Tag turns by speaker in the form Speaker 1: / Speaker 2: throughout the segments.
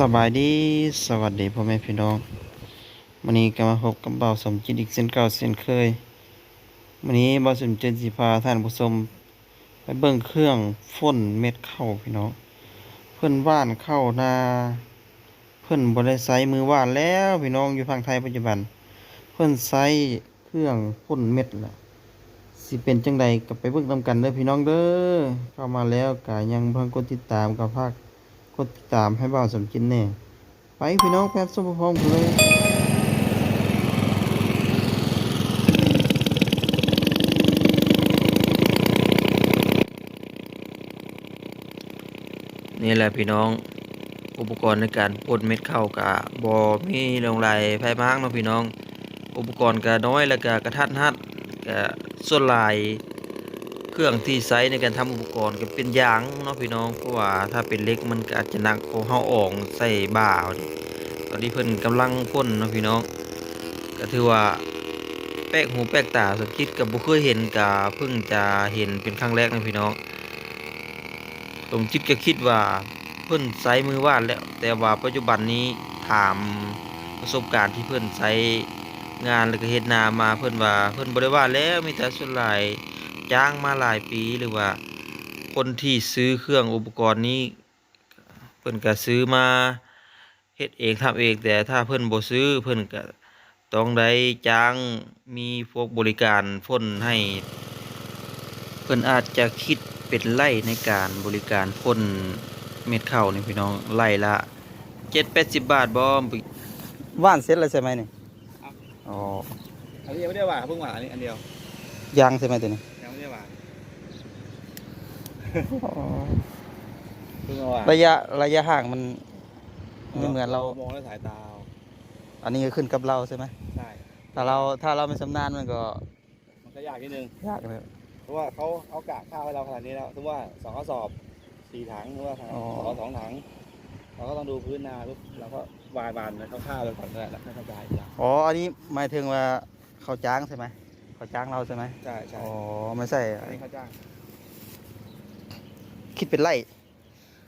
Speaker 1: สบายดีสวัสดีพ่อแม่พี่น้องวันนี้ก็มาพบกับเบาสมจิตอีกเส้นเก่าเส้นเคยวันนี้เบาสมจิตสิพาท่านผู้ชมไปเบิ่งเครื่องฟ่นเม็ดเข้าพี่น้องเพิ่อนว่านเข้านาเพิ่อนบ่ได้ใช้มือว่านแล้วพี่น้องอยู่ฝั่งไทยปัจจุบัน เพิ่อนใช้เครื่องพ่นเม็ดล่ะสิเป็นจังใดก็ไปเบิ่งนํกันเด้อพี่น้องเด้อเข้ามาแล้วก็ยังเพิ่งกดติดตามกับภาค กดติดตามให้บ่าวสมจินแน่ ไปพี่น้องแพทย์สมพร้อมกันเลย
Speaker 2: นี่แหละพี่น้องอุปกรณ์ในการพ่นเม็ดข้าวกะบอมีลงไหลไฟมากเนาะพี่น้อง อุปกรณ์ก็น้อยแล้วก็กระทัดหัดก็ส่วนหลาย เครื่องที่ใช้ในการทำอุปกรณ์ก็เป็นยางเนาะพี่น้องเพราะว่าถ้าเป็นเล็กมันก็อาจจะหนักพอเฮาออกใส่บ่าเอาดิตอนนี้เพิ่นกำลังพ่นเนาะพี่น้อง ก็ถือว่าแปลกหูแปลกตาสมคิดกับบ่เคยเห็นก็เพิ่งจะเห็นเป็นครั้งแรกนะพี่น้องผมจิตก็คิดว่าเพิ่นใช้มือวาดแล้ว แต่ว่าปัจจุบันนี้ถามประสบการณ์ที่เพิ่นใช้งานแล้วก็เฮ็ดนามาเพิ่นว่าเพิ่นบ่ได้วาดแล้วมีแต่ส่วนหลาย จ้างมาหลายปีหรือว่า คนที่ซื้อเครื่องอุปกรณ์นี้เพิ่นก็ซื้อมาเฮ็ดเองทำเองแต่ถ้าเพิ่นบ่ซื้อเพิ่นก็ต้องได้จ้างมีพวกบริการพ่นให้ เพิ่นอาจจะคิดเป็นไล่ในการบริการพ่นเม็ดข้าวนี่พี่น้องไล่ละเจ็ดแปดสิบบาทบอม
Speaker 1: ว่านเสร็จแล้วใช่ไหมนี่
Speaker 3: ครับ
Speaker 1: อ๋อ
Speaker 3: อันนี้ยังไม่ได้หวานเพิ่งหวานอันนี้อันเดียว ยา
Speaker 1: งใช่ไหมตัวนี้
Speaker 3: ยังไม่ได้หวานเพิ่งเอาหวาน
Speaker 1: ระยะระยะห่างมันไม่เหมือนเรา
Speaker 3: มองด้วยสายตาเอา
Speaker 1: อันนี้ก็ขึ้นกับเราใช่ไหม
Speaker 3: ใช่
Speaker 1: ถ้าเราถ้าเราไม่ชำนาญมันก็
Speaker 3: มันก็ยากนิดนึง
Speaker 1: ยากเลย
Speaker 3: เพราะว่าเขาเอากะข้าวให้เราขนาดนี้แล้วถึงว่าสองกระสอบสี่ถังหรือว่าถังสองสองถังเราก็ต้องดูพื้นนาปุ๊บเราก็วายวานๆคร่าวๆไปก่อนนั่นแหละแล้วค่อยกระจายทีหลัง
Speaker 1: อ๋ออันนี้หมายถึงว่าเขาจ้างใช่ไหมเขาจ้างเราใช่ไหม
Speaker 3: ใช่ใช่
Speaker 1: อ๋อไม่ใช่
Speaker 3: อันนี้เขาจ้าง
Speaker 1: คิดเป็นไล่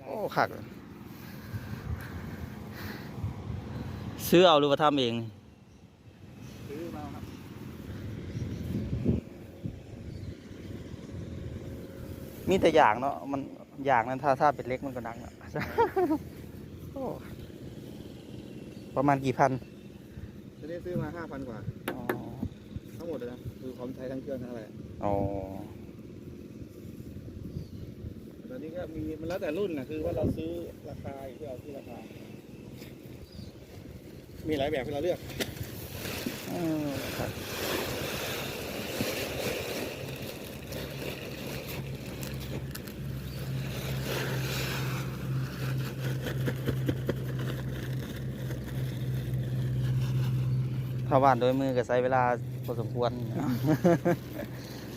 Speaker 1: โอ้ขักซื้อเอาหรือว่าทำเอง
Speaker 3: ซื้อมาครับ
Speaker 1: มีแต่อย่างเนาะมันอย่างนั้นถ้าถ้าเป็นเล็กมันก็หนักอะโอ้ประมาณกี่พัน
Speaker 3: ตัวนี้ซื้อมาห้าพันกว่า
Speaker 1: อ๋อ
Speaker 3: ทั้งหมดเลยนะคือพร้อมใช้ทั้งเครื่องทั้งอะไร
Speaker 1: อ๋อ
Speaker 3: ตอ นนี้ก็มีมันแล้วแต่รุ่นนะคือว่าเราซื้อราคาอยู่ที่เราซื้อราคา มีหลายแบบให้เราเลือก
Speaker 1: เออครับถ้าว่านโดยมือก็ใช้เวลาพอสมควร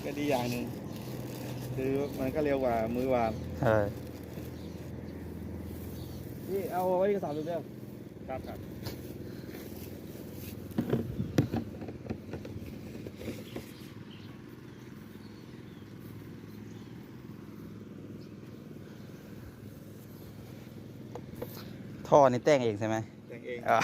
Speaker 3: ก็ดีอย่างหนึ่งคือมันก็เร็วกว่ามือวาง
Speaker 1: ใช่
Speaker 3: นี่เอาไว้กระสอบดูเด้อครับครับ
Speaker 1: ท่อนี่แต่งเองใช่ไหม
Speaker 3: แต่งเอง
Speaker 1: อ่า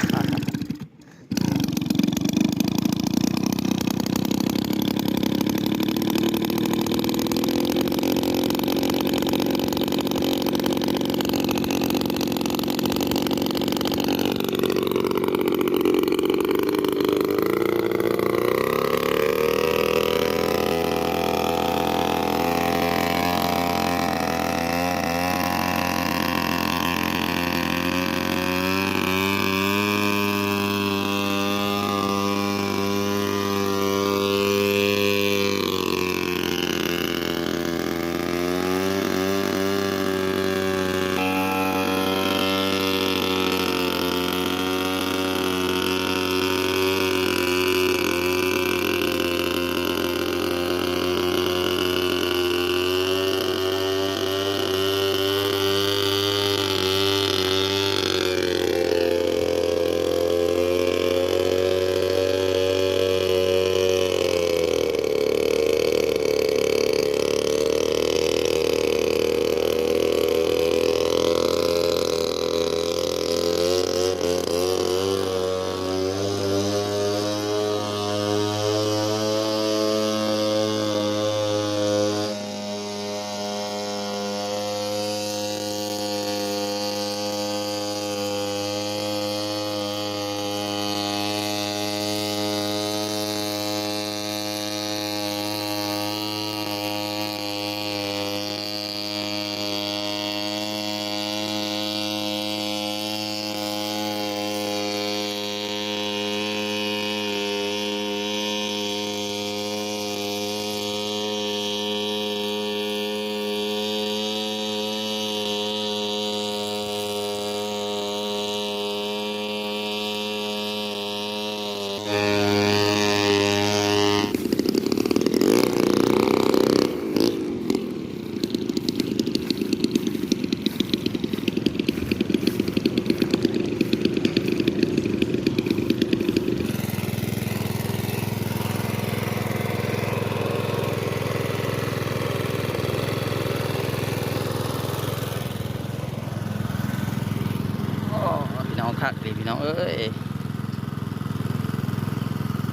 Speaker 4: เอ้ย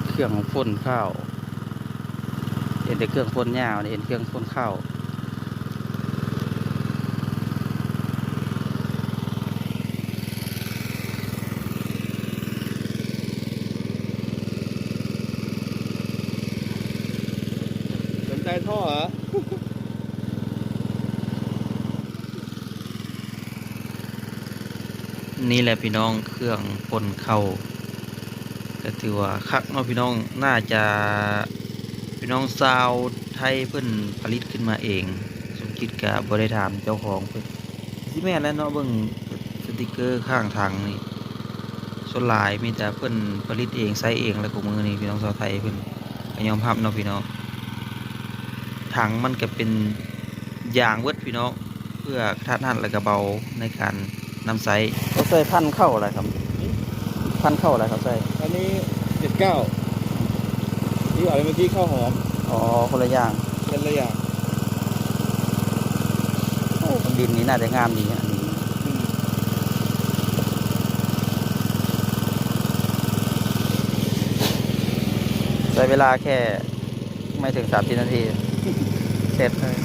Speaker 4: เครื่องพ่นข้าว เห็นแต่เครื่องพ่นยาวนี่เห็นเครื่องพ่นข้าว
Speaker 3: สนใจท่อเหรอ
Speaker 2: นี่แหละพี่น้องเครื่องพ่นเข้าก็ถือว่าคักเนาะพี่น้องน่าจะพี่น้องซาวไทยเพิ่นผลิตขึ้นมาเอง สมคิดกับ่ได้ถามเจ้าของเพิ่นสิแม่แล้วเนาะเบิ่งสติกเกอร์ข้างทางนี่ส่วนหลายมีแต่เพิ่นผลิตเองใช้เองแล้วกูมือนี่พี่น้องชาวไทยเพิ่นก็ยอมรับเนาะพี่น้องถังมันก็เป็นยางเวิดพี่น้องเพื่อกระทัดหันและก็เบาในการ นำไซ
Speaker 4: เขาใส่พันเข้าอะไรครับ พันเข้าอะไรครับใส่
Speaker 3: อันนี้เจ็ดเก้าที่อะไรเมื่อกี้ข้าวหอม
Speaker 4: อ๋อ คนละอย่าง
Speaker 3: เป็นละอย่าง
Speaker 4: โอ้ดินนี้น่าจะงามดีอันนี้
Speaker 3: อืม
Speaker 4: ใช้เวลาแค่ไม่ถึงสามสิบนาที เสร็จเลย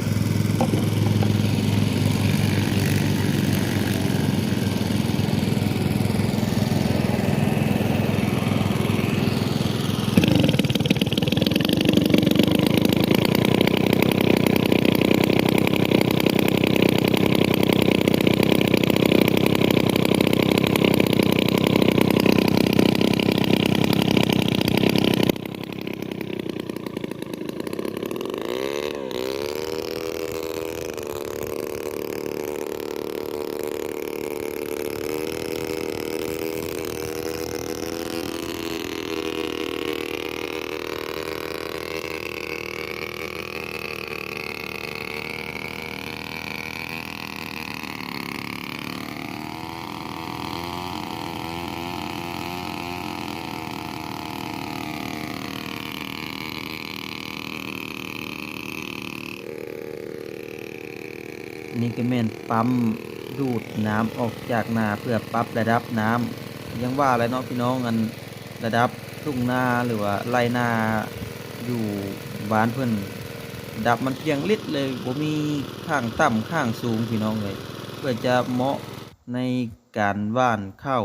Speaker 2: นี้ก็แม่นปั๊มดูดน้ำออกจากนาเพื่อปรับระดับน้ำยังว่าอะไรเนาะพี่น้องอันระดับทุ่งนาหรือว่าไรนาอยู่บ้านเพื่อนดับมันเพียงลิดเลยผมมีข้างต่ำข้างสูงพี่น้องเลย เพื่อจะเหมาะในการว่านข้าว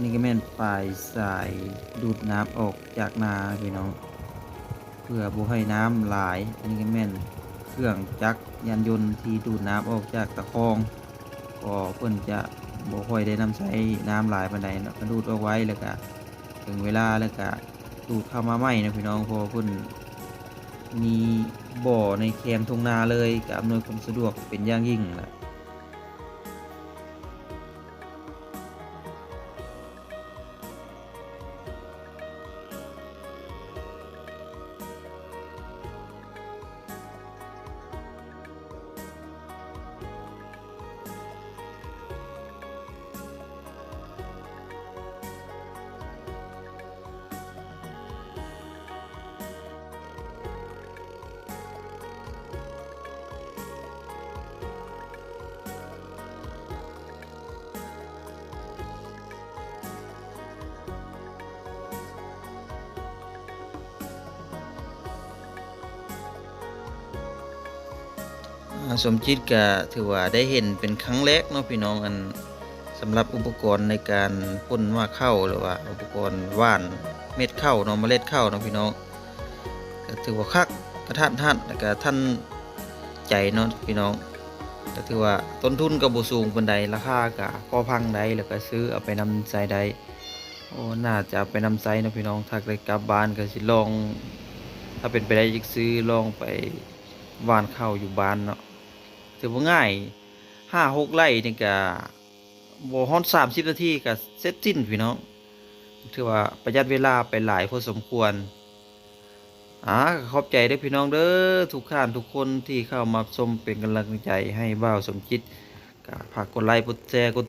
Speaker 4: นนี้ก็
Speaker 2: แม่นปลายสายดูดน้ำออกจากนาพี่น้อง เพื่อบ่ให้น้ำหลาย อันนี้ก็แม่นเครื่องจักรยานยนต์ที่ดูดน้ำออกจากตะคองก็เพิ่นจะบ่ค่อยได้นำใช้น้ำหลายปานใดเนาะก็ดูดเอาไว้แล้วก็ถึงเวลาแล้วก็ดูดเข้ามาใหม่นะพี่น้องพอเพิ่นมีบ่อในแคมทุ่งนาเลยก็อำนวยความสะดวกเป็นอย่างยิ่งแหละ สมจิตก็ถือว่าได้เห็นเป็นครั้งแรกเนาะพี่น้องอันสำหรับอุปกรณ์ในการพ่นว่าเข้าหรือว่าอุปกรณ์ว่านเม็ดเข้าเนาะเมล็ดเข้าเนาะพี่น้องก็ถือว่าคักกระทัดทัดแล้วก็ท่านใจเนาะพี่น้องก็ถือว่าต้นทุนก็บ่สูงปานใดราคาก็พอพังได้แล้วก็ซื้อเอาไปนำใส่ได้โอ้น่าจะไปนำใส่เนาะพี่น้องถ้าได้กลับบ้านก็สิลอง ถ้าเป็นไปได้ยากซื้อลองไปหว่านข้าวอยู่บ้านเนาะ ถือว่าง่ายห้าหกไร่นี่ก็บ่ฮอดสามสิบนาทีก็เสร็จสิ้นพี่น้อง ถือว่าประหยัดเวลาไปหลายพอสมควรอ่าขอบใจเด้พี่น้องเด้อทุกท่านทุกคนที่เข้ามาชมเป็นกำลังใจให้บ่าวสมจิตก็ฝากกดไลค์กดแชร์กด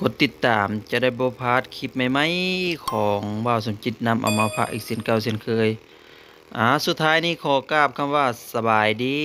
Speaker 2: กดติดตามจะได้บพาดคลิปใหม่ๆของบ่าวสมจิตนำเอามาฝากอีกเช่นเก่าเช่นเคยอ่าสุดท้ายนี้ขอกราบคำว่าสบายดี